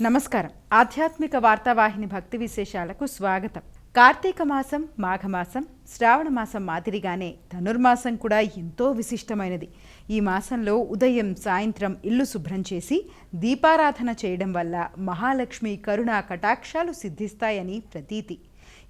నమస్కారం. ఆధ్యాత్మిక వార్తావాహిని భక్తి విశేషాలకు స్వాగతం. కార్తీక మాసం మాఘమాసం శ్రావణ మాసం మాదిరిగానే ధనుర్మాసం కూడా ఎంతో విశిష్టమైనది. ఈ మాసంలో ఉదయం సాయంత్రం ఇల్లు శుభ్రం చేసి దీపారాధన చేయడం వల్ల మహాలక్ష్మి కరుణా కటాక్షాలు సిద్ధిస్తాయని ప్రతీతి.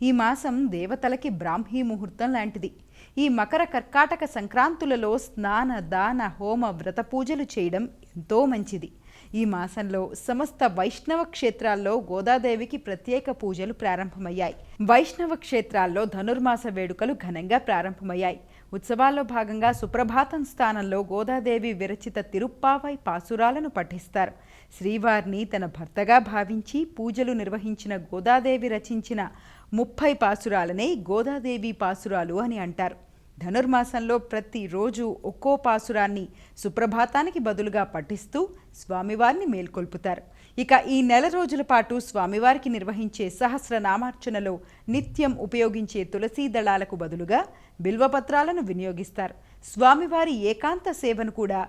ఈ మాసం దేవతలకి బ్రాహ్మీ ముహూర్తం లాంటిది. ఈ మకర కర్కాటక సంక్రాంతులలో స్నాన దాన హోమ వ్రత పూజలు చేయడం ఎంతో మంచిది. ఈ మాసంలో సమస్త వైష్ణవ క్షేత్రాల్లో గోదాదేవికి ప్రత్యేక పూజలు ప్రారంభమయ్యాయి. వైష్ణవ క్షేత్రాల్లో ధనుర్మాస వేడుకలు ఘనంగా ప్రారంభమయ్యాయి. ఉత్సవాల్లో భాగంగా సుప్రభాతం స్థానంలో గోదాదేవి విరచిత తిరుప్పావై పాసురాలను పఠిస్తారు. శ్రీవారిని తన భర్తగా భావించి పూజలు నిర్వహించిన గోదాదేవి రచించిన ముప్పై పాసురాలనే గోదాదేవి పాసురాలు అని అంటారు. ధనుర్మాసంలో ప్రతిరోజు ఒక్కో పాసురాన్ని సుప్రభాతానికి బదులుగా పఠిస్తూ స్వామివారిని మేల్కొల్పుతారు. ఇక ఈ నెల రోజుల పాటు స్వామివారికి నిర్వహించే సహస్రనామార్చనలో నిత్యం ఉపయోగించే తులసీ దళాలకు బదులుగా బిల్వపత్రాలను వినియోగిస్తారు. స్వామివారి ఏకాంత సేవను కూడా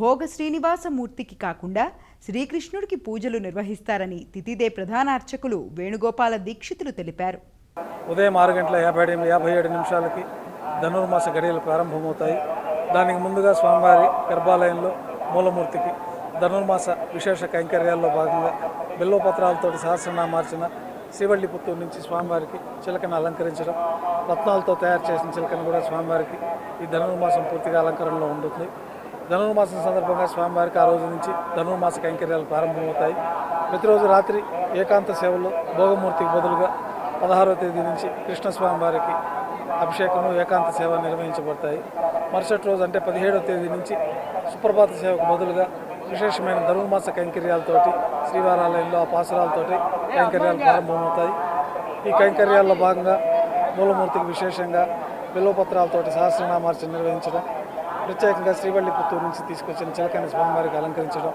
భోగ శ్రీనివాసమూర్తికి కాకుండా శ్రీకృష్ణుడికి పూజలు నిర్వహిస్తారని తితిదే ప్రధాన అర్చకులు వేణుగోపాల దీక్షితులు తెలిపారు. ఉదయం ఆరు గంటల యాభై ఏడు యాభై ఏడు నిమిషాలకి ధనుర్మాస గడియలు ప్రారంభమవుతాయి. దానికి ముందుగా స్వామివారి గర్భాలయంలో మూలమూర్తికి ధనుర్మాస విశేష కైంకర్యాల్లో భాగంగా బిల్వపత్రాలతోటి సహస్రనామార్చన శ్రీవల్లి పుత్తూరు నుంచి స్వామివారికి చిలకను అలంకరించడం రత్నాలతో తయారు చేసిన చిలకను కూడా స్వామివారికి ఈ ధనుర్మాసం పూర్తిగా అలంకరణలో ఉంటుంది ధనుర్మాసం సందర్భంగా స్వామివారికి ఆ రోజు నుంచి ధనుర్మాస కైంకర్యాలు ప్రారంభమవుతాయి. ప్రతిరోజు రాత్రి ఏకాంత సేవలో భోగమూర్తికి బదులుగా పదహారవ తేదీ నుంచి కృష్ణస్వామి వారికి అభిషేకము ఏకాంత సేవ నిర్వహించబడతాయి. మరుసటి రోజు అంటే పదిహేడవ తేదీ నుంచి సుప్రభాత సేవకు బదులుగా విశేషమైన ధనుర్మాస కైంకర్యాలతోటి శ్రీవారాలయంలో ఆ పాసురాలతోటి కైంకర్యాలు ప్రారంభమవుతాయి. ఈ కైంకర్యాల్లో భాగంగా మూలమూర్తికి విశేషంగా బిల్వపత్రాలతోటి సహస్రనామార్చన నిర్వహించడం ప్రత్యేకంగా శ్రీవల్లి పుత్తూరు నుంచి తీసుకొచ్చిన చిలకని స్వామివారికి అలంకరించడం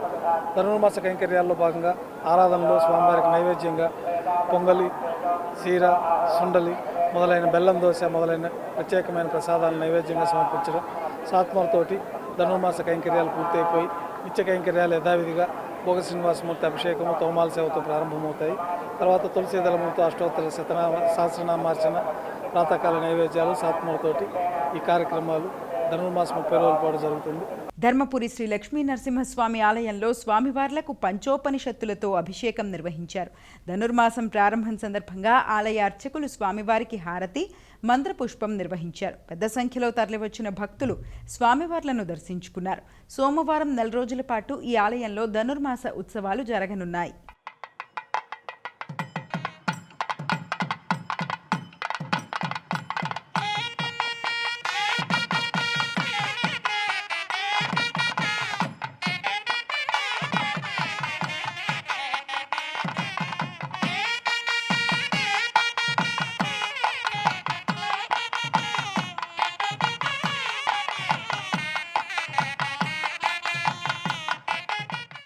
ధనుర్మాస కైంకర్యాల్లో భాగంగా ఆరాధనలో స్వామివారికి నైవేద్యంగా పొంగలి సీర సుండలి మొదలైన బెల్లం దోశ మొదలైన ప్రత్యేకమైన ప్రసాదాలను నైవేద్యంగా సమర్పించడం సాత్మలతోటి ధనుర్మాస కైంకర్యాలు పూర్తయిపోయి నిత్య కైంకర్యాలు యథావిధిగా భోగ శ్రీనివాసమూర్తి అభిషేకము తోమాల సేవతో ప్రారంభమవుతాయి. తర్వాత తులసి దళములతో అష్టోత్తర శతనామ సహస్రనామార్చన ప్రాతకాల నైవేద్యాలు సాత్మలతోటి ఈ కార్యక్రమాలు ధనుర్మాసం ముప్పై రోజుల పాటు జరుగుతుంది. ధర్మపురి శ్రీ లక్ష్మీ నరసింహస్వామి ఆలయంలో స్వామివార్లకు పంచోపనిషత్తులతో అభిషేకం నిర్వహించారు. ధనుర్మాసం ప్రారంభం సందర్భంగా ఆలయ అర్చకులు స్వామివారికి హారతి మంత్రపుష్పం నిర్వహించారు. పెద్ద సంఖ్యలో తరలివచ్చిన భక్తులు స్వామివార్లను దర్శించుకున్నారు. సోమవారం నెల రోజుల పాటు ఈ ఆలయంలో ధనుర్మాస ఉత్సవాలు జరగనున్నాయి.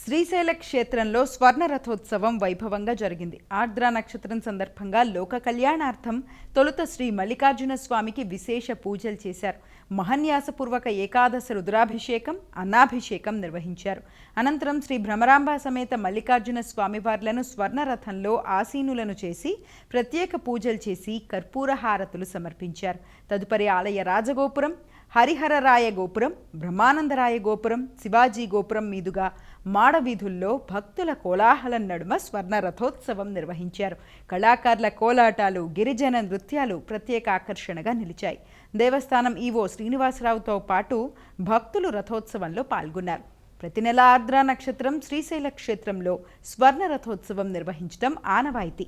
శ్రీశైల క్షేత్రంలో స్వర్ణ రథోత్సవం వైభవంగా జరిగింది. ఆర్ద్ర నక్షత్రం సందర్భంగా లోక కళ్యాణార్థం తొలుత శ్రీ మల్లికార్జున స్వామికి విశేష పూజలు చేశారు. మహన్యాసపూర్వక ఏకాదశ రుద్రాభిషేకం అన్నాభిషేకం నిర్వహించారు. అనంతరం శ్రీ భ్రమరాంబ సమేత మల్లికార్జున స్వామివార్లను స్వర్ణ రథంలో ఆసీనులను చేసి ప్రత్యేక పూజలు చేసి కర్పూర హారతులు సమర్పించారు. తదుపరి ఆలయ రాజగోపురం హరిహరరాయ గోపురం బ్రహ్మానందరాయ గోపురం శివాజీ గోపురం మీదుగా మాడవీధుల్లో భక్తుల కోలాహలం నడుమ స్వర్ణ రథోత్సవం నిర్వహించారు. కళాకారుల కోలాటాలు గిరిజన నృత్యాలు ప్రత్యేక ఆకర్షణగా నిలిచాయి. దేవస్థానం ఈవో శ్రీనివాసరావుతో పాటు భక్తులు రథోత్సవంలో పాల్గొన్నారు. ప్రతి నెల ఆర్ద్ర నక్షత్రం శ్రీశైల క్షేత్రంలో స్వర్ణ రథోత్సవం నిర్వహించడం ఆనవాయితీ.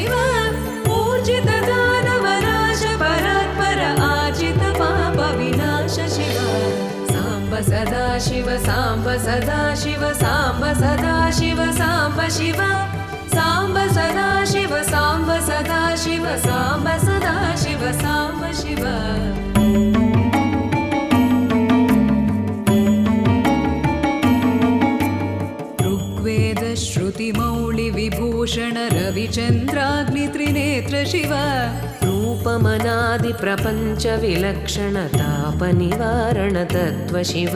शिव साम्ब सदा शिव साम्ब सदा शिव साम्ब शिव साम्ब सदा शिव साम्ब सदा शिव साम्ब सदा शिव साम्ब शिव। ऋग्वेदश्रुतिमौळिविभूषण रविचन्द्राग्नित्रिनेत्र शिव। रूपमनादिप्रपञ्चविलक्षणतापनिवारणतत्त्व शिव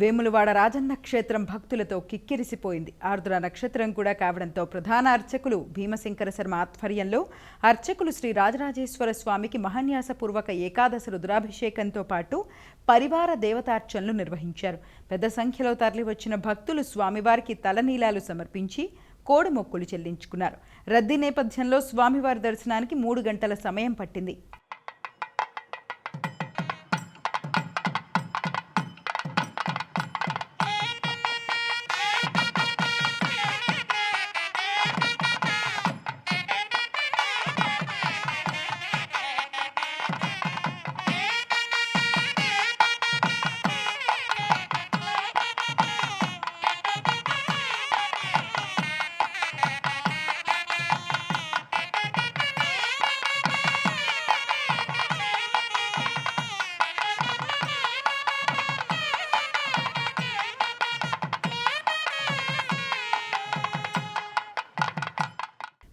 వేములవాడ రాజన్న క్షేత్రం భక్తులతో కిక్కిరిసిపోయింది. ఆర్ద్ర నక్షత్రం కూడా కావడంతో ప్రధాన అర్చకులు భీమశంకర శర్మ ఆధ్వర్యంలో అర్చకులు శ్రీ రాజరాజేశ్వర స్వామికి మహాన్యాసపూర్వక ఏకాదశ రుద్రాభిషేకంతో పాటు పరివార దేవతార్చనలు నిర్వహించారు. పెద్ద సంఖ్యలో తరలివచ్చిన భక్తులు స్వామివారికి తలనీలాలు సమర్పించి కోడి మొక్కులు చెల్లించుకున్నారు. రద్దీ నేపథ్యంలో స్వామివారి దర్శనానికి మూడు గంటల సమయం పట్టింది.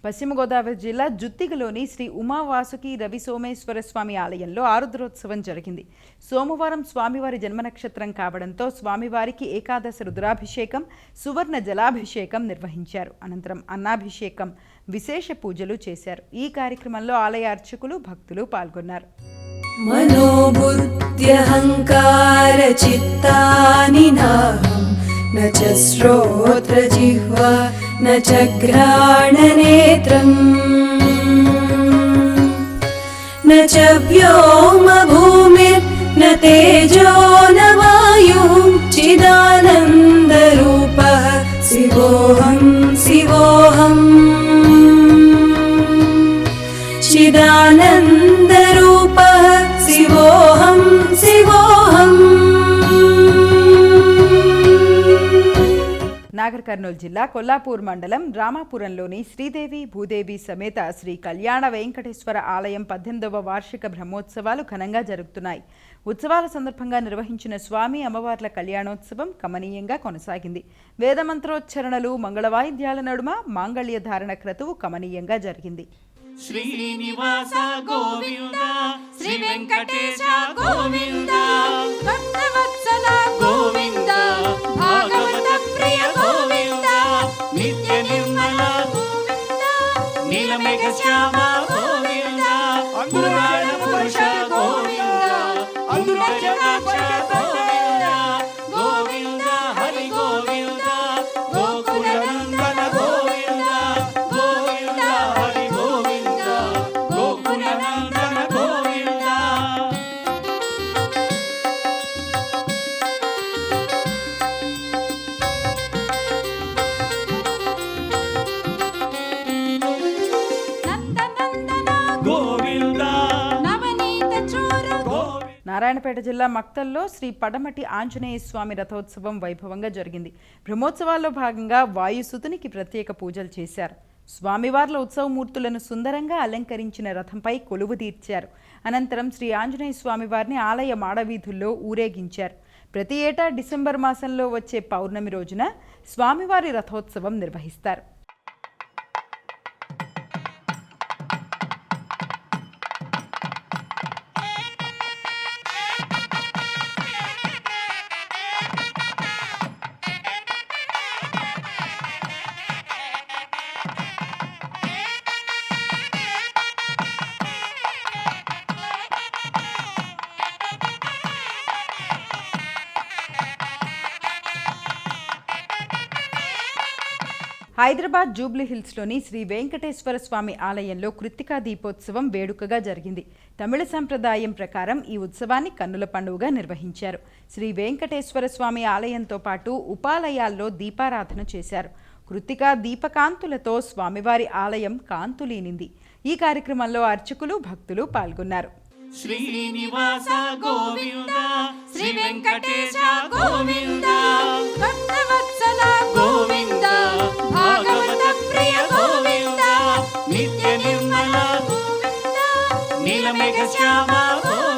పశ్చిమ గోదావరి జిల్లా జుత్తిగలోని శ్రీ ఉమావాసుకి రవి సోమేశ్వర స్వామి ఆలయంలో ఆరుద్రోత్సవం జరిగింది. సోమవారం స్వామివారి జన్మ నక్షత్రం కావడంతో స్వామివారికి ఏకాదశ రుద్రాభిషేకం సువర్ణ జలాభిషేకం నిర్వహించారు. అనంతరం అన్నాభిషేకం విశేష పూజలు చేశారు. ఈ కార్యక్రమంలో ఆలయ అర్చకులు భక్తులు పాల్గొన్నారు. మనోబుద్ధ్యహంకార చిత్తాని నాహం न च श्रोत्रजिह्वा न च घ्राणनेत्रम्। न च व्योमभूमिर्न तेजो न वायुः चिदानन्दरूपः शिवोऽहं కర్నూలు జిల్లా కొల్లాపూర్ మండలం రామాపురంలోని శ్రీదేవి భూదేవి సమేత శ్రీ కళ్యాణ వెంకటేశ్వర ఆలయం పద్దెనిమిదవ వార్షిక బ్రహ్మోత్సవాలు ఘనంగా జరుగుతున్నాయి. ఉత్సవాల సందర్భంగా నిర్వహించిన స్వామి అమ్మవార్ల కళ్యాణోత్సవం కమనీయంగా కొనసాగింది. వేదమంత్రోచ్చరణలు మంగళ వాయిద్యాల నడుమ మాంగళ్య ధారణ క్రతువు కమనీయంగా జరిగింది. శ్రీనివాస గోవింద శ్రీ వెంకటేశ గోవింద భక్తవత్సల గోవింద భాగవత ప్రియ గోవింద నిత్య నిర్మల నీలమేఘ శ్యామ గోవింద పురాణ పురుష గోవింద అందురజనాక్ష నారాయణపేట జిల్లా మక్తల్లో శ్రీ పడమటి ఆంజనేయ స్వామి రథోత్సవం వైభవంగా జరిగింది. బ్రహ్మోత్సవాల్లో భాగంగా వాయుసుతునికి ప్రత్యేక పూజలు చేశారు. స్వామివార్ల ఉత్సవమూర్తులను సుందరంగా అలంకరించిన రథంపై కొలువు తీర్చారు. అనంతరం శ్రీ ఆంజనేయ స్వామివారిని ఆలయ మాడవీధుల్లో ఊరేగించారు. ప్రతి ఏటా డిసెంబర్ మాసంలో వచ్చే పౌర్ణమి రోజున స్వామివారి రథోత్సవం నిర్వహిస్తారు. హైదరాబాద్ జూబ్లీ హిల్స్లోని శ్రీ వెంకటేశ్వర స్వామి ఆలయంలో కృత్తికా దీపోత్సవం వేడుకగా జరిగింది. తమిళ సంప్రదాయం ప్రకారం ఈ ఉత్సవాన్ని కన్నుల పండుగగా నిర్వహించారు. శ్రీ వెంకటేశ్వర స్వామి ఆలయంతో పాటు ఉపాలయాల్లో దీపారాధన చేశారు. కృత్తికా దీపకాంతులతో స్వామివారి ఆలయం కాంతులీనింది. ఈ కార్యక్రమంలో అర్చకులు భక్తులు పాల్గొన్నారు. శ్రీనివాస గోవింద శ్రీ వెంకటేశ గోవింద గోవింద. భాగవత ప్రియ గోవింద నిత్య నిర్మల నీలమేఘ శ్యామ గోవింద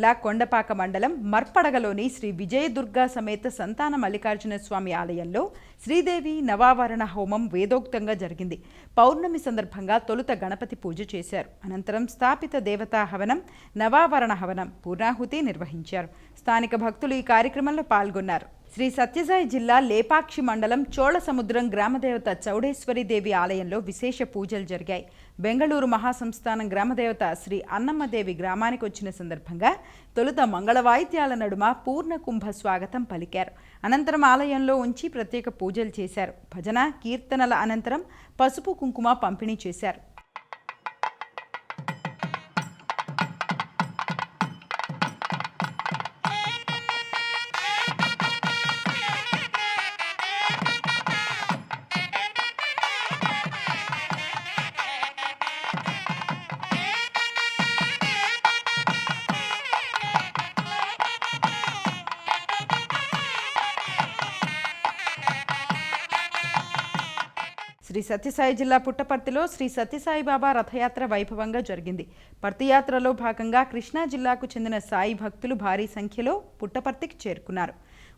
జిల్లా కొండపాక మండలం మర్పడగలోని శ్రీ విజయదుర్గా సమేత సంతాన మల్లికార్జున స్వామి ఆలయంలో శ్రీదేవి నవావరణ హోమం వేదోక్తంగా జరిగింది. పౌర్ణమి సందర్భంగా తొలుత గణపతి పూజ చేశారు. అనంతరం స్థాపిత దేవతా హవనం నవావరణ హవనం పూర్ణాహుతి నిర్వహించారు. స్థానిక భక్తులు ఈ కార్యక్రమంలో పాల్గొన్నారు. శ్రీ సత్యసాయి జిల్లా లేపాక్షి మండలం చోళ సముద్రం గ్రామదేవత చౌడేశ్వరి దేవి ఆలయంలో విశేష పూజలు జరిగాయి. బెంగళూరు మహాసంస్థానం గ్రామదేవత శ్రీ అన్నమ్మదేవి గ్రామానికి వచ్చిన సందర్భంగా తొలుత మంగళవాయిద్యాల నడుమ పూర్ణ కుంభ స్వాగతం పలికారు. అనంతరం ఆలయంలో ఉంచి ప్రత్యేక పూజలు చేశారు. భజన కీర్తనల అనంతరం పసుపు కుంకుమ పంపిణీ చేశారు. శ్రీ సత్యసాయి జిల్లా పుట్టపర్తిలో శ్రీ సత్యసాయిబాబా రథయాత్ర వైభవంగా జరిగింది. పర్తియాత్రలో భాగంగా కృష్ణా జిల్లాకు చెందిన సాయి భక్తులు భారీ సంఖ్యలో పుట్టపర్తికి చేరుకున్నారు.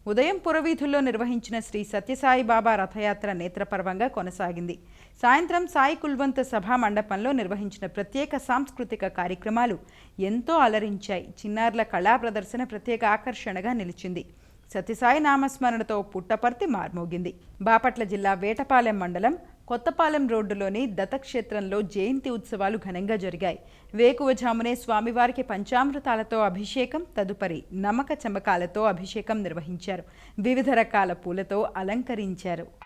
ఉదయం పురవీధుల్లో నిర్వహించిన శ్రీ సత్యసాయి బాబా రథయాత్ర నేత్రపర్వంగా కొనసాగింది. సాయంత్రం సాయి కుల్వంత సభా మండపంలో నిర్వహించిన ప్రత్యేక సాంస్కృతిక కార్యక్రమాలు ఎంతో అలరించాయి. చిన్నారుల కళా ప్రదర్శన ప్రత్యేక ఆకర్షణగా నిలిచింది. సత్యసాయి నామస్మరణతో పుట్టపర్తి మార్మోగింది. బాపట్ల జిల్లా వేటపాలెం మండలం కొత్తపాలెం రోడ్డులోని దత్తక్షేత్రంలో జయంతి ఉత్సవాలు ఘనంగా జరిగాయి. వేకువజామునే స్వామివారికి పంచామృతాలతో అభిషేకం తదుపరి నమ్మక చమకాలతో అభిషేకం నిర్వహించారు. వివిధ రకాల పూలతో అలంకరించారు.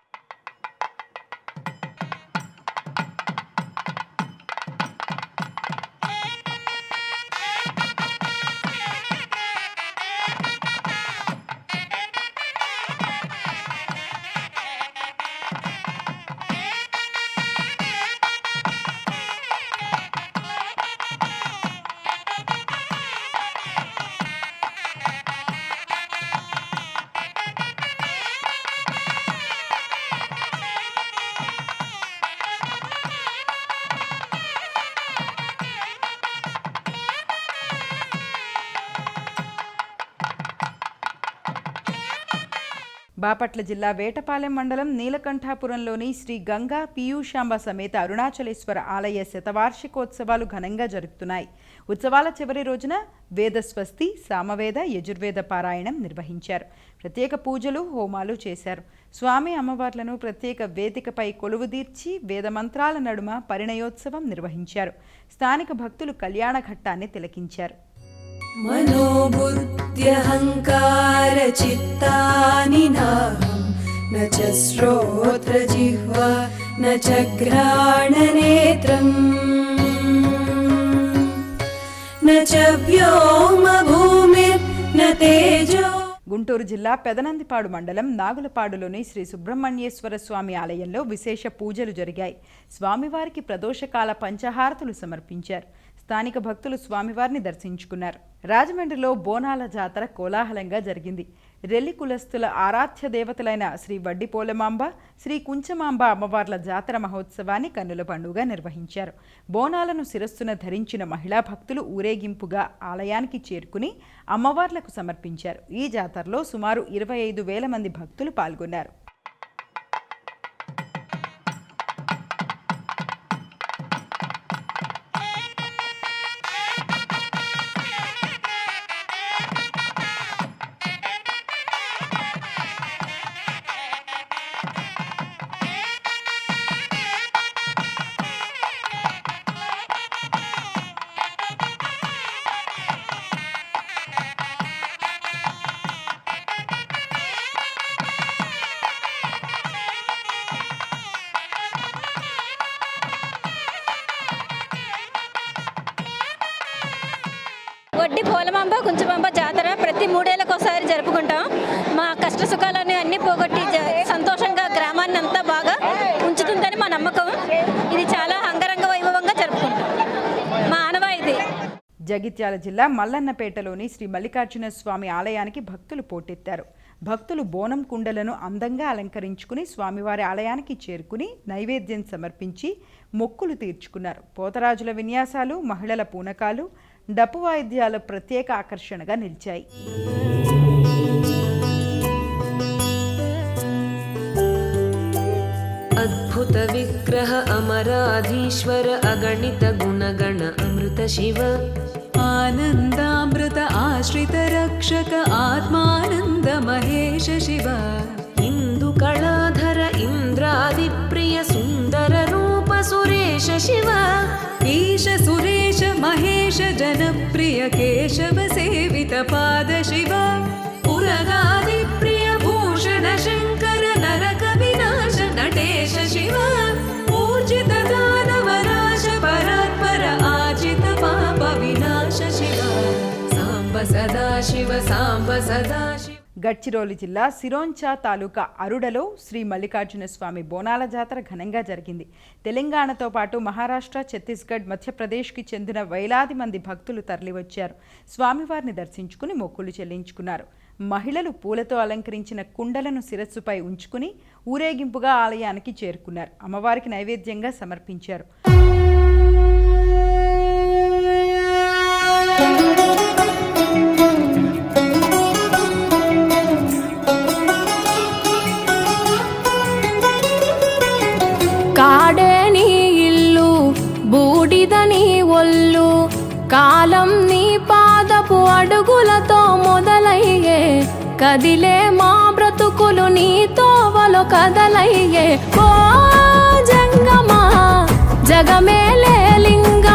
బాపట్ల జిల్లా వేటపాలెం మండలం నీలకంఠాపురంలోని శ్రీ గంగా పీయూషాంబ సమేత అరుణాచలేశ్వర ఆలయ శతవార్షికోత్సవాలు ఘనంగా జరుగుతున్నాయి ఉత్సవాల చివరి రోజున వేదస్వస్తి సామవేద యజుర్వేద పారాయణం నిర్వహించారు. ప్రత్యేక పూజలు హోమాలు చేశారు. స్వామి అమ్మవార్లను ప్రత్యేక వేదికపై కొలువుదీర్చి వేదమంత్రాల నడుమ పరిణయోత్సవం నిర్వహించారు. స్థానిక భక్తులు కళ్యాణ ఘట్టాన్ని తిలకించారు. मनोबुद्ध्यहङ्कारचित्तानि नाहं न च श्रोत्रजिह्वा न च घ्राणनेत्रम् न च व्योमभूमिर्न तेजो గుంటూరు జిల్లా పెదనందిపాడు మండలం నాగులపాడులోని శ్రీ సుబ్రహ్మణ్యేశ్వర స్వామి ఆలయంలో విశేష పూజలు జరిగాయి స్వామివారికి ప్రదోషకాల పంచహారతులు సమర్పించారు స్థానిక భక్తులు స్వామివారిని దర్శించుకున్నారు. రాజమండ్రిలో బోనాల జాతర కోలాహలంగా జరిగింది. రెల్లి కులస్తుల ఆరాధ్య దేవతలైన శ్రీ వడ్డిపోలమాంబ శ్రీ కుంచమాంబ అమ్మవార్ల జాతర మహోత్సవాన్ని కన్నుల పండుగ నిర్వహించారు. బోనాలను శిరస్సున ధరించిన మహిళా భక్తులు ఊరేగింపుగా ఆలయానికి చేరుకుని అమ్మవార్లకు సమర్పించారు. ఈ జాతరలో సుమారు ఇరవై ఐదు వేల మంది భక్తులు పాల్గొన్నారు. జరుపుకుంటాం. మా కష్ట సుఖాలని అన్ని పోగొట్టి సంతోషంగా గ్రామాన్ని అంతా బాగా ఉంచుతుందని మా నమ్మకం. ఇది చాలా అంగరంగ వైభవంగా జరుపుకుంటాం. మా ఆనవాయితీ జగిత్యాల జిల్లా మల్లన్నపేటలోని శ్రీ మల్లికార్జున స్వామి ఆలయానికి భక్తులు పోటెత్తారు. భక్తులు బోనం కుండలను అందంగా అలంకరించుకుని స్వామివారి ఆలయానికి చేరుకుని నైవేద్యం సమర్పించి మొక్కులు తీర్చుకున్నారు. పోతరాజుల విన్యాసాలు మహిళల పూనకాలు డప్పు వాయిద్యాలు ప్రత్యేక ఆకర్షణగా నిలిచాయి. विग्रह अमराधीश्वर अगणित गुणगण अमृत शिव आनन्दामृत आश्रित रक्षक आत्मानन्द महेश शिव इन्दुकलाधर इन्द्रादिप्रिय सुन्दर रूप सुरेश शिव ईश सुरेश महेश जनप्रिय केशव सेवित पाद शिव पुरगादिप्रिय भूषण शङ्कर గడ్చిరోలి జిల్లా సిరోంచా తాలూకా అరుడలో శ్రీ మల్లికార్జున స్వామి బోనాల జాతర ఘనంగా జరిగింది. తెలంగాణతో పాటు మహారాష్ట్ర ఛత్తీస్గఢ్ మధ్యప్రదేశ్కి చెందిన వేలాది మంది భక్తులు తరలివచ్చారు. స్వామివారిని దర్శించుకుని మొక్కులు చెల్లించుకున్నారు. మహిళలు పూలతో అలంకరించిన కుండలను శిరస్సుపై ఉంచుకుని ఊరేగింపుగా ఆలయానికి చేరుకున్నారు. అమ్మవారికి నైవేద్యంగా సమర్పించారు. కదిలే మా బ్రతుకులు నీ తోవలో కదలయ్యే ఓ జంగమా జగమేలే లింగ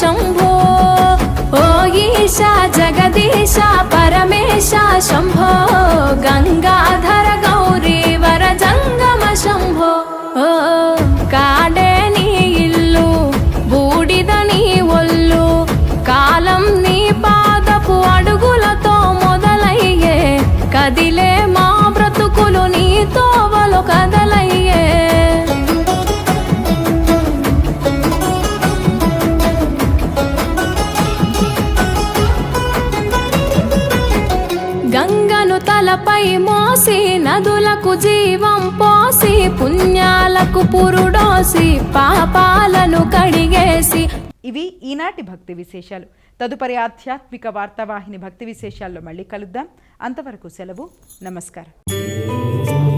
శంభో. ఓ ఈశా జగదీశ పరమేశ శంభో. గంగాధర గౌరీ పాపాలపై మోసి నదులకు జీవం పోసి పుణ్యాలకు పురుడోసి పాపాలను కడిగేసి. ఇవి ఈనాటి భక్తి విశేషాలు. తదుపరి ఆధ్యాత్మిక వార్తావాహిని భక్తి విశేషాల్లో మళ్ళీ కలుద్దాం. అంతవరకు సెలవు. నమస్కారం.